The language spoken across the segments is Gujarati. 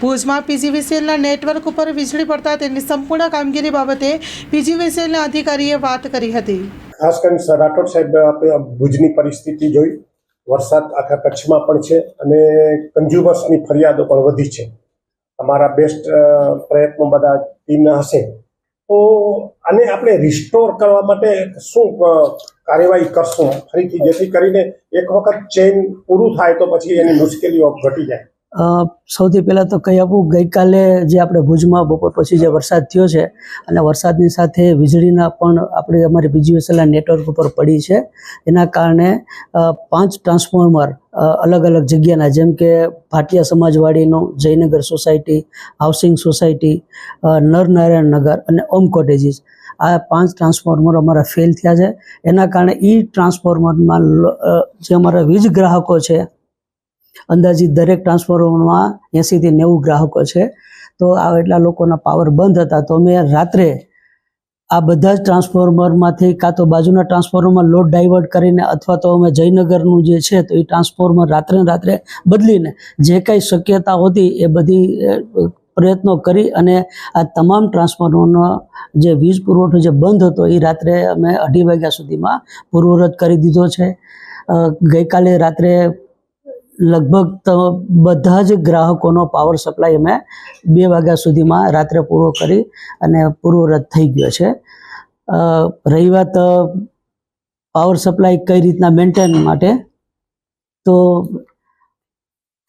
ભુજમાં પીજીવીસીએલના નેટવર્ક ઉપર વીજળી પડતા તેની સંપૂર્ણ કામગીરી બાબતે પીજીવીસીએલના અધિકારીએ વાત કરી હતી. ખાસ કરીને રાઠોડ સાહેબ આપણે ભુજની પરિસ્થિતિ જોઈ. વરસાદ આખા કચ્છમાં પણ છે અને કન્ઝ્યુમર્સની ફરિયાદો પણ વધી છે. અમારા બેસ્ટ પ્રયત્નો બધા ટીમના હશે. તો આને આપણે રિસ્ટોર કરવા માટે શું કાર્યવાહી કરશું? ફરીથી જેથી કરીને એક વખત ચેન પૂરું થાય તો પછી એની મુશ્કેલીઓ ઘટી જાય. સૌથી પહેલાં તો કહી આપું, ગઈકાલે જે આપણે ભુજમાં બપોર પછી જે વરસાદ થયો છે અને વરસાદની સાથે વીજળીના પણ આપણે અમારી બીજીવીએસએલના નેટવર્ક ઉપર પડી છે. એના કારણે પાંચ ટ્રાન્સફોર્મર અલગ અલગ જગ્યાના, જેમ કે Bhatia સમાજવાડીનું, Jaynagar society, housing society Narnarayan Nagar અને ઓમ કોટેજીસ. આ પાંચ ટ્રાન્સફોર્મર અમારા ફેલ થયા છે. એના કારણે એ ટ્રાન્સફોર્મરમાં જે અમારા વીજ ગ્રાહકો છે અંદાજિત દરેક ટ્રાન્સફોર્મરમાં એંસીથી નેવું ગ્રાહકો છે. તો આ એટલા લોકોના પાવર બંધ હતા. તો અમે રાત્રે આ બધા જ ટ્રાન્સફોર્મરમાંથી કાં તો બાજુના ટ્રાન્સફોર્મરમાં લોડ ડાયવર્ટ કરીને અથવા તો અમે જયનગરનું જે છે તો એ ટ્રાન્સફોર્મર રાત્રે રાત્રે બદલીને જે કાંઈ શક્યતા હતી એ બધી પ્રયત્નો કરી અને આ તમામ ટ્રાન્સફોર્મરનો જે વીજ પુરવઠો જે બંધ હતો એ રાત્રે અમે અઢી વાગ્યા સુધીમાં પૂર્વરત કરી દીધો છે. ગઈકાલે રાત્રે લગભગ બધા જ ગ્રાહકોનો પાવર સપ્લાય અમે બે વાગ્યા સુધીમાં રાત્રે પૂરો કરી અને પૂર્વરત થઈ ગયો છે. રહી વાત પાવર સપ્લાય કઈ રીતના મેન્ટેન માટે? તો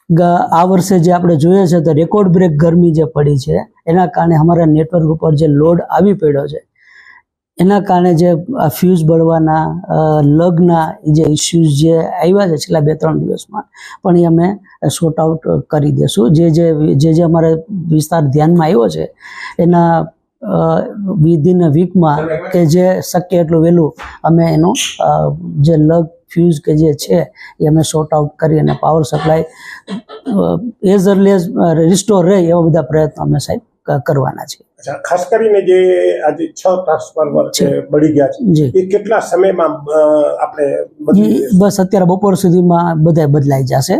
આ વર્ષે જે આપણે જોઈએ છે તો રેકોર્ડ બ્રેક ગરમી જે પડી છે, એના કારણે અમારા નેટવર્ક ઉપર જે લોડ આવી પડ્યો છે એના કારણે જે ફ્યુઝ બળવાના લગના જે ઇસ્યુઝ જે આવ્યા છે છેલ્લા બે ત્રણ દિવસમાં, પણ એ અમે શોર્ટ આઉટ કરી દઈશું જે જે જે જે અમારે વિસ્તાર ધ્યાનમાં આવ્યો છે, એના વિધિન વીકમાં કે જે શક્ય એટલું વહેલું અમે એનું જે લગ ફ્યુઝ કે જે છે, એ અમે શોર્ટ આઉટ કરી અને power supply as early as restore રહે એવા બધા પ્રયત્નો અમે સાહેબ કરવાના છે. ખાસ કરીને જે આજે છ ટ્રાન્સફોર્મર છે બળી ગયા છે એ કેટલા સમયમાં આપણે બસ અત્યારે બપોર સુધીમાં બધા બદલાઈ જશે.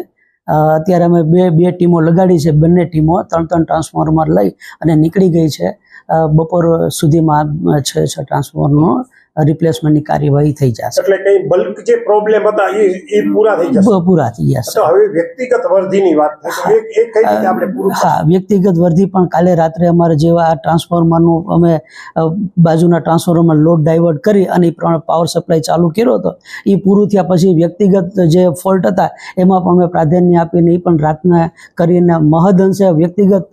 અત્યારે અમે બે બે ટીમો લગાડી છે બંને ટીમો ત્રણ ત્રણ ટ્રાન્સફોર્મર લઈ અને નીકળી ગઈ છે. બપોર સુધીમાં છ છ ટ્રાન્સફોર્મરનો રિપ્લેસમેન્ટની કાર્યવાહી થઈ જશે. એટલે કઈ બલ્ક જે પ્રોબ્લેમ હતા એ એ પૂરા થઈ જશે? પૂરા થઈ જશે. તો હવે વ્યક્તિગત વર્ધીની વાત એ એ કઈ રીતે આપણે પૂરું હા વ્યક્તિગત વર્ધી પણ કાલે રાત્રે અમારે જેવા આ ટ્રાન્સફોર્મરનું અમે બાજુના ટ્રાન્સફોર્મર લોડ ડાયવર્ટ કરી અને એ પ્રમાણે પાવર સપ્લાય ચાલુ કર્યો હતો. એ પૂરું થયા પછી વ્યક્તિગત જે ફોલ્ટ હતા એમાં પણ અમે પ્રાધાન્ય આપીને એ પણ રાતના કરીને મહદ અંશે વ્યક્તિગત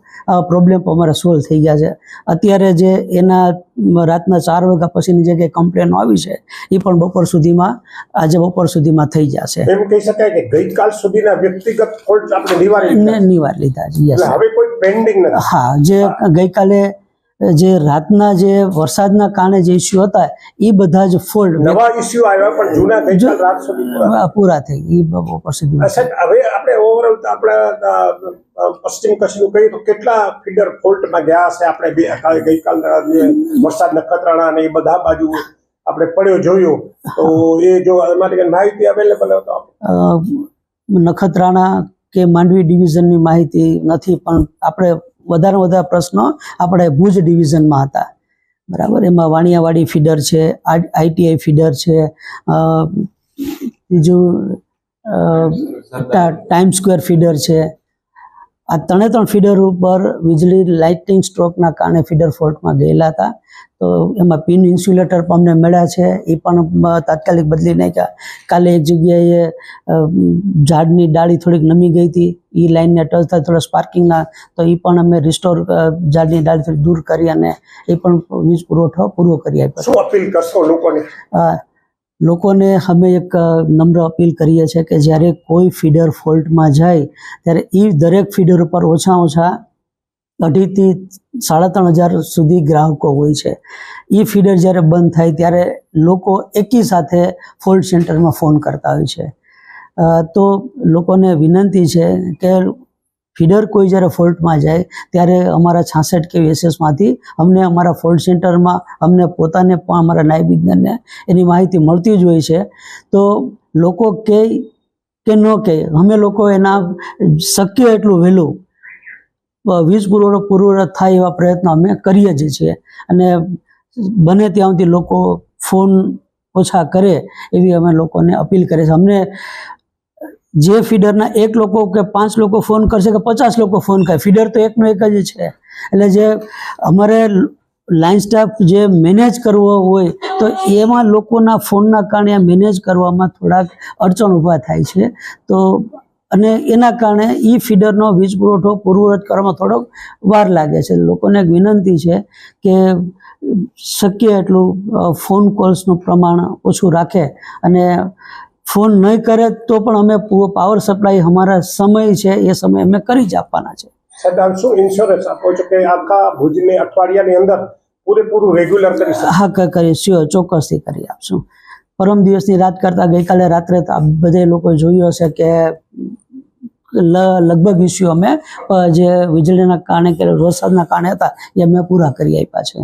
પ્રોબ્લેમ અમારે સોલ્વ થઈ ગયા છે. અત્યારે જે એના રાતના ચાર વાગ્યા પછીની જે કંઈ કમ્પ્લેન આવી છે એ પણ બપોર સુધીમાં આજે બપોર સુધીમાં થઈ જશે એમ કહી શકાય કે ગઈકાલ સુધીના વ્યક્તિગત ફોલ્ટ આપણે નિવારી. નિવાર લીધા છે હવે કોઈ પેન્ડિંગ નથી. હા જે ગઈકાલે જે રાતના જે વરસાદના કારણે જે ઇસ્યુ હતા એ બધા જ ફોલ્ડ નવા ઇસ્યુ આવ્યા પણ જૂના ગઈકાલ રાત સુધી પૂરા. થઈ એ બપોર હવે આપણે ઓવરઓલ આપણે પશ્ચિમ કચ્છનું કહીએ તો કેટલા ફીડર ફોલ્ટમાં ગયા હશે આપણે બે કાલે ગઈકાલના વરસાદ નખત્રાણા અને એ બધા બાજુ આપણે પડ્યો જોયો. તો એ જો અમારી માહિતી અવેલેબલ હતો નખત્રાણા કે માંડવી ડિવિઝનની માહિતી નથી પણ આપણે વધારે વધારે પ્રશ્નો આપણે ભુજ ડિવિઝનમાં હતા. બરાબર? એમાં વાણિયાવાડી ફીડર છે આઈટીઆઈ ફીડર છે બીજું ટાઈમ સ્ક્વેર ફીડર છે. આ ત્રણે ત્રણ ફીડર ઉપર વીજળી લાઇટિંગ સ્ટ્રોકના કારણે ફીડર ફોલ્ટમાં ગયેલા હતા. તો એમાં પિન ઇન્સ્યુલેટર પણ અમને મળ્યા છે. એ પણ તાત્કાલિક બદલી નાખ્યા. કાલે એક જગ્યાએ ઝાડની ડાળી થોડીક નમી ગઈ હતી. એ લાઇનને ટચ થાય થોડા સ્પાર્કિંગના તો એ પણ અમે રિસ્ટોર ઝાડની ડાળી થોડી દૂર કરી અને એ પણ વીજ પુરવઠો પૂરો કરી આપ્યો શું અપીલ કરશો લોકોને? લોકોને અમે એક નમ્ર અપીલ કરીએ છીએ કે જ્યારે કોઈ ફીડર ફોલ્ટમાં જાય, ત્યારે એ દરેક ફીડર ઉપર ઓછા ઓછા અઢીથી સાડા ત્રણ હજાર સુધી ગ્રાહકો હોય છે. એ ફીડર જ્યારે બંધ થાય, ત્યારે લોકો એકી સાથે ફોલ્ટ સેન્ટરમાં ફોન કરતા હોય છે. તો લોકોને વિનંતી છે કે ફીડર કોઈ જ્યારે ફોલ્ટમાં જાય, ત્યારે અમારા છાસઠ કે એસએસમાંથી અમને અમારા ફોલ્ટ સેન્ટરમાં અમને પોતાને પણ અમારા નાયબ વિજ્ઞાનને એની માહિતી મળતી જ હોય છે. તો લોકો કહે કે ન કહે અમે લોકો એના શક્ય એટલું વહેલું વીજ પુરવઠો પૂર્વરત થાય એવા પ્રયત્નો અમે કરીએ જ છીએ. અને બને ત્યાં સુધી લોકો ફોન ઓછા કરે એવી અમે લોકોને અપીલ કરીએ છીએ. અમને જે ફીડરના એક લોકો કે પાંચ લોકો ફોન કરશે કે પચાસ લોકો ફોન કરે. ફીડર તો એકનો એક જ છે. એટલે જે અમારે લાઇન સ્ટાફ જે મેનેજ કરવો હોય તો એમાં લોકોના ફોનના કારણે મેનેજ કરવામાં થોડાક અડચણ ઊભા થાય છે. તો અને એના કારણે એ ફીડરનો વીજ પુરવઠો પૂર્વવત કરવામાં થોડોક વાર લાગે છે. લોકોને એક વિનંતી છે કે શક્ય એટલું ફોન કોલ્સનું પ્રમાણ ઓછું રાખે અને ફોન નહીં કરે તો પણ અમે પાવર સપ્લાય અમારા સમય છે એ સમય અમે કરી જ આપવાના છે. સાહેબ શું ઇન્સ્યોરન્સ આપો છો કે આખા ભુજની અઠવાડિયાની અંદર પૂરેપૂરું રેગ્યુલર કરી હા કરી શ્યોર ચોક્કસથી કરી આપશું પરમ દિવસની રાત કરતાં ગઈકાલે રાત્રે બધે લોકો જોયું હશે કે લગભગ ઇસ્યુ અમે જે વીજળીના કારણે કે વરસાદના કારણે હતા એ અમે પૂરા કરી આપ્યા છે.